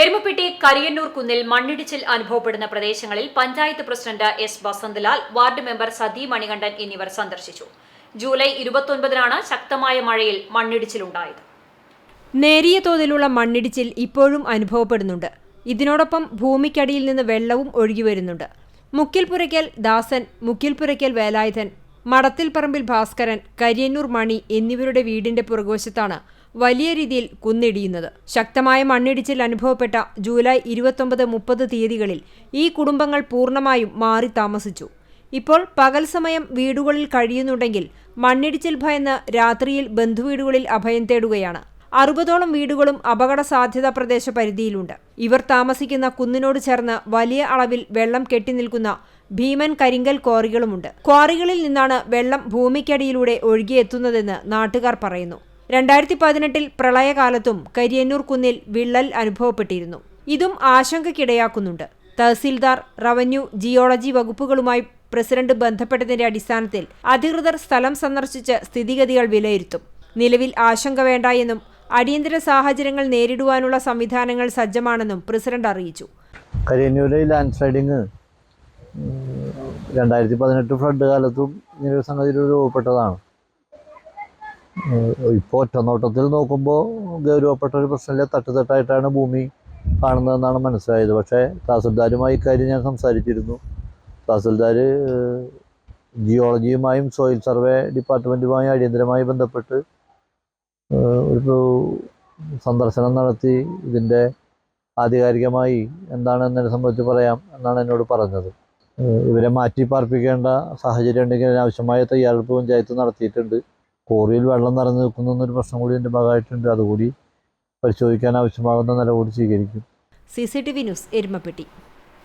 എരുമപ്പെട്ടി കരിയന്നൂർ കുന്നിൽ മണ്ണിടിച്ചിൽ അനുഭവപ്പെടുന്ന പ്രദേശങ്ങളിൽ panchayat president S Vasanthalal ward member Sathi Manikandan എന്നിവർ സന്ദർശിച്ചു. ജൂലൈ ഇരുപത്തൊൻപതിനാണ് ശക്തമായ മഴയിൽ മണ്ണിടിച്ചിലുണ്ടായത്. നേരിയ തോതിലുള്ള മണ്ണിടിച്ചിൽ ഇപ്പോഴും അനുഭവപ്പെടുന്നുണ്ട്. ഇതിനോടൊപ്പം ഭൂമിക്കടിയിൽ നിന്ന് വെള്ളവും ഒഴുകിവരുന്നുണ്ട് മുക്കിൽപുരയ്ക്കൽ ദാസൻ മുക്കിൽപുരയ്ക്കൽ വേലായുധൻ മടത്തിൽപ്പറമ്പിൽ ഭാസ്കരൻ കരിയന്നൂർ മണി എന്നിവരുടെ വീടിന്റെ പുറകുവശത്താണ് വലിയ രീതിയിൽ കുന്നിടിയുന്നത്. ശക്തമായ മണ്ണിടിച്ചിൽ അനുഭവപ്പെട്ട ജൂലൈ ഇരുപത്തൊമ്പത് മുപ്പത് തീയതികളിൽ ഈ കുടുംബങ്ങൾ പൂർണമായും മാറി താമസിച്ചു. ഇപ്പോൾ പകൽ സമയം വീടുകളിൽ കഴിയുന്നുണ്ടെങ്കിൽ മണ്ണിടിച്ചിൽ ഭയന്ന് രാത്രിയിൽ ബന്ധുവീടുകളിൽ അഭയം തേടുകയാണ്. അറുപതോളം വീടുകളും അപകട സാധ്യതാ പ്രദേശ പരിധിയിലുണ്ട്. ഇവർ താമസിക്കുന്ന കുന്നിനോട് ചേർന്ന് വലിയ അളവിൽ വെള്ളം കെട്ടിനിൽക്കുന്ന ഭീമൻ കരിങ്കൽ ക്വാറികളുമുണ്ട്. ക്വാറികളിൽ നിന്നാണ് വെള്ളം ഭൂമിക്കടിയിലൂടെ ഒഴുകിയെത്തുന്നതെന്ന് നാട്ടുകാർ പറയുന്നു. രണ്ടായിരത്തി പതിനെട്ടിൽ പ്രളയകാലത്തും കരിയന്നൂർ കുന്നിൽ വിള്ളൽ അനുഭവപ്പെട്ടിരുന്നു. ഇതും ആശങ്കയ്ക്കിടയാക്കുന്നുണ്ട്. തഹസീൽദാർ റവന്യൂ ജിയോളജി വകുപ്പുകളുമായി പ്രസിഡന്റ് ബന്ധപ്പെട്ടതിന്റെ അടിസ്ഥാനത്തിൽ അധികൃതർ സ്ഥലം സന്ദർശിച്ച് സ്ഥിതിഗതികൾ വിലയിരുത്തും. നിലവിൽ ആശങ്ക വേണ്ട എന്നും അടിയന്തര സാഹചര്യങ്ങൾ നേരിടുവാനുള്ള സംവിധാനങ്ങൾ സജ്ജമാണെന്നും പ്രസിഡന്റ് അറിയിച്ചു. ലാൻഡ് രണ്ടായിരത്തി പതിനെട്ട് ഫ്ലഡ് കാലത്തും ഇങ്ങനൊരു സംഗതി രൂപപ്പെട്ടതാണ്. ഇപ്പോൾ ഒറ്റനോട്ടത്തിൽ നോക്കുമ്പോൾ ഗൗരവപ്പെട്ട ഒരു പ്രശ്നമില്ല. തട്ടുതട്ടായിട്ടാണ് ഭൂമി കാണുന്നതെന്നാണ് മനസ്സിലായത്. പക്ഷേ തഹസിൽദാരുമായി ഇക്കാര്യം ഞാൻ സംസാരിച്ചിരുന്നു. തഹസിൽദാർ ജിയോളജിയുമായും സോയിൽ സർവേ ഡിപ്പാർട്ട്മെന്റുമായും അടിയന്തരമായി ബന്ധപ്പെട്ട് ഒരു സന്ദർശനം നടത്തി. ഇതിന്റെ ആധികാരികമായി എന്താണ് എന്നതിനെ സംബന്ധിച്ച് പറയാം എന്നാണ് എന്നോട് പറഞ്ഞത്. ഇവരെ മാറ്റി പാർപ്പിക്കേണ്ട സാഹചര്യം ഉണ്ടെങ്കിൽ അതിനാവശ്യമായ തയ്യാറെടുപ്പ് പഞ്ചായത്ത് നടത്തിയിട്ടുണ്ട്. കോറിയിൽ വെള്ളം നിറഞ്ഞു നിൽക്കുന്ന എന്നൊരു പ്രശ്നം കൂടി എന്റെ ഭാഗമായിട്ടുണ്ട്. അതുകൂടി പരിശോധിക്കാൻ ആവശ്യമാകുന്ന നിലപാട് സ്വീകരിക്കും. C C T V news Erumapetty.